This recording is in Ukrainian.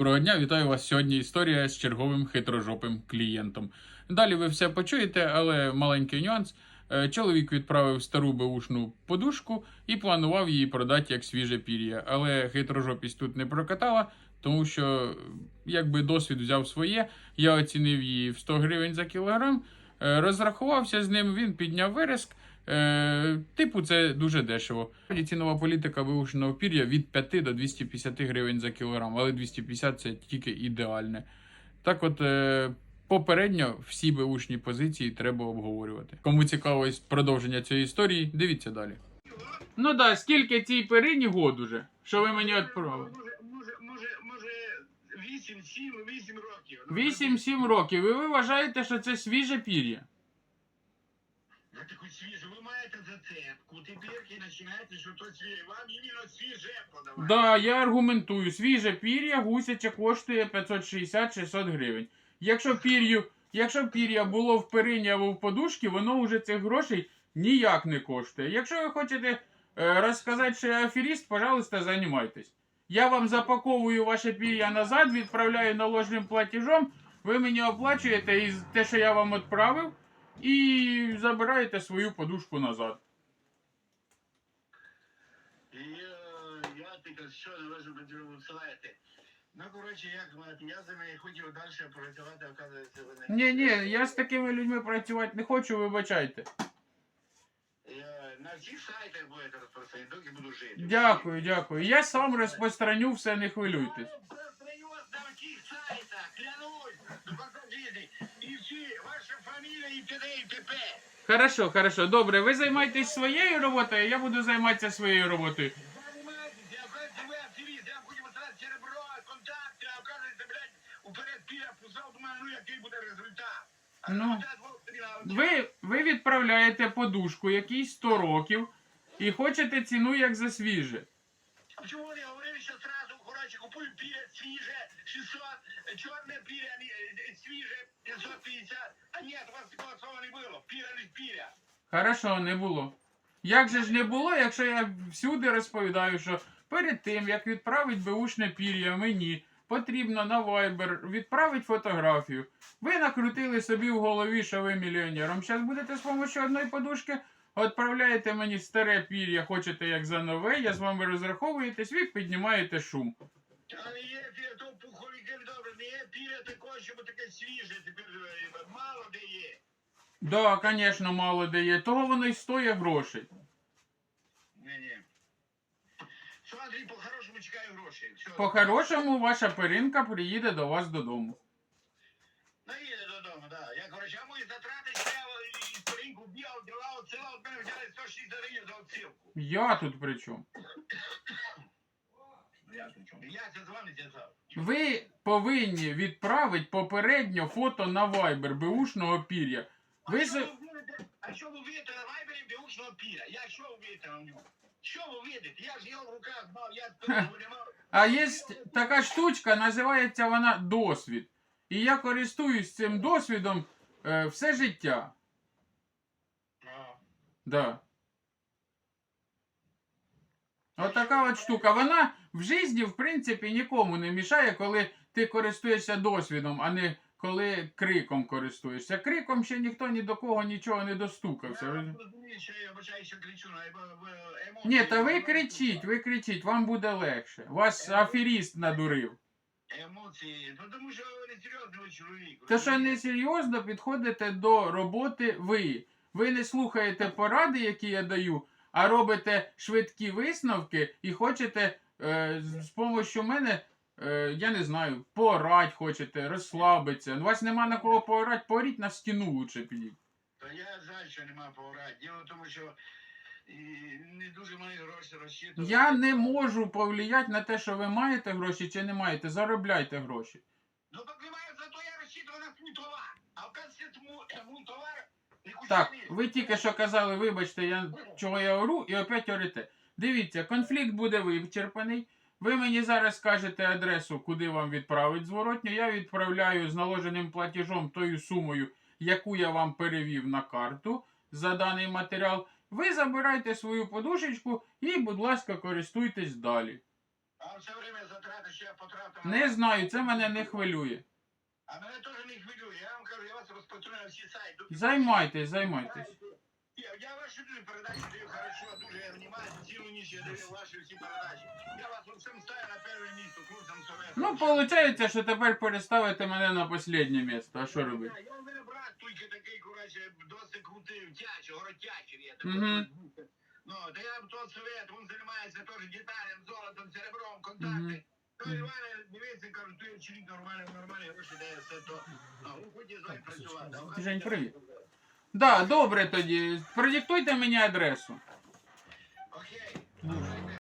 Доброго дня, вітаю вас. Сьогодні історія з черговим хитрожопим клієнтом. Далі ви все почуєте, але маленький нюанс. Е, Чоловік відправив стару беушну подушку і планував її продати як свіже пір'я. Але хитрожопість тут не прокатала, тому що якби досвід взяв своє. Я оцінив її в 100 гривень за кілограм, розрахувався з ним, він підняв вереск. Е, типу, це дуже дешево. Цінова політика вивушеного пір'я від 5 до 250 гривень за кілограм, але 250 це тільки ідеальне. Так от, е, попередньо всі беушні позиції треба обговорювати. Кому цікаво продовження цієї історії, дивіться далі. Ну да, скільки цій перині год уже? Що ви мені відправили? 8, 7, 8 років. Ну, 8-7 років. І ви вважаєте, що це свіже пір'я? Ну, так от свіже, ви маєте зацепку, тепер і починаєте, що то свіже. Вам іменно свіже подавати. Да, я аргументую. Свіже пір'я гусяче коштує 560-600 гривень. Якщо пір'ю, якщо пір'я було в перині або в подушці, воно вже цих грошей ніяк не коштує. Якщо ви хочете е, розказати, що я аферіст, пожалуйста, займайтесь. Я вам запаковую ваше пір'я назад, відправляю наложним платежом, ви мені оплачуєте із те, що я вам відправив, і забираєте свою подушку назад. Е, я тільки що не можу висилаєте. Ну, коротше, як мати, я за хотів далі працювати, оказується, ви не Ні, ні, я з такими людьми працювати не хочу, вибачайте. На всіх сайтах будете розпространяти, доки буду жити. Дякую, дякую. Я сам розпространю все, не хвилюйтесь. Розпространюсь на всіх сайтах, клянусь, до покажіть. І всі, ваша фамілія і т.д. і т.п. Хорошо, хорошо, добре. Ви займайтесь своєю роботою, я буду займатися своєю роботою. Занимайтесь, я оказывается, вы активист, я хотів отрати серебро, контакти, а оказується, блядь, уперед піля писав, думаю, ну який буде результат. А Ну, результат Ви, ви відправляєте подушку, якій 100 років, і хочете ціну як за свіже. А Чому вони говорили, що сразу, коротше, купують піля свіже, 600, е, чорне піля е, свіже, 550, а ні, у вас такого слова не було, піля не піля. Хорошо, не було. Як же ж не було, якщо я всюди розповідаю, що перед тим, як відправить беушне пір'я мені, потрібно на Viber відправити фотографію. Ви накрутили собі в голові, що ви мільйонером. Зараз будете з допомогою одної подушки, відправляєте мені старе пір'я, хочете як за нове, я з вами розраховуєтесь, ви піднімаєте шум. Але є піля, то пуховики добре, не є піля такого, щоб таке свіже, тепер е, мало де є. Да, звісно, мало де є. Того воно й стоїть грошей. Ні-ні. Все, Андрій, по-хорошому чекаю гроші. Все. По-хорошому, ваша перинка приїде до вас додому. Ну, їде додому, да. Я, коротше, а мої затрати ще я і сторінку бігав, ділав, ціла, от мене взяли 160 гривень за отсилку. Я тут при чому? Я? Я це з вами зв'язав. Ви повинні відправити попередньо фото на Viber беушного пір'я. Ви а, що за... ви а що ви видите на вайбері бігушного піля? Я що ви на ньому? Що ви видите? Я ж його в руках мав, я не мав. А є така штучка, називається вона досвід. І я користуюсь цим досвідом е, все життя. А, Да. Отака от штука. Вона в житті, в принципі, нікому не мішає, коли ти користуєшся досвідом, а не коли криком користуєшся. Криком ще ніхто ні до кого нічого не достукався. Я розумію, що я бачаю, що кричу е- е- емоції. Ні, та ви кричіть, ви кричіть, вам буде легше. Вас аферіст надурив. Емоції, ну тому що ви не серйозний чоловік. Те, що не серйозно підходите до роботи ви. Ви не слухаєте поради, які я даю, а робите швидкі висновки і хочете е, з з допомогою мене, е, я не знаю, порать хочете, розслабитися. У вас нема на кого поорати, пооріть на стіну лучше підіть. Та я жаль, що нема поврати. Діло в тому, що і, не дуже маю гроші розчитувати. Я не можу повлияти на те, що ви маєте гроші чи не маєте. Заробляйте гроші. Ну так немає, зато я розчитував на свій товар. А оказується, му, му товар не Так, ви тільки що казали, вибачте, я чого я ору, і опять орите. Дивіться, конфлікт буде вичерпаний. Ви мені зараз скажете адресу, куди вам відправити зворотню. Я відправляю з наложеним платежом тою сумою, яку я вам перевів на карту за даний матеріал. Ви забирайте свою подушечку і, будь ласка, користуйтесь далі. А все время затрати, що я потратив. Не знаю, це мене не хвилює. А мене теж не хвилює. Я вам кажу, я вас розпотру на всі сайти. Займайтесь, займайтесь. Я, ваші дуже даю хорошо, дуже я внимаю, цілу ніч я даю ваші всі передачі. Я вас у всім на перше місце, хлопцям совет. Ну, виходить, що тепер переставите мене на останнє місце. А що робити? Я у брат тільки такий, коротше, досить крутий, втячий, горотячий є. Мгм. Ну, та я тот совет, він займається теж деталям, золотом, серебром, контакти. Ну, Іване, дивіться, кажу, ти чоловік нормальний, нормальні гроші дає все то. А, він хоче з вами працювати. Жень, привіт. Да, добре тоді. Продиктуйте мені адресу. Окей. Ну. Добре.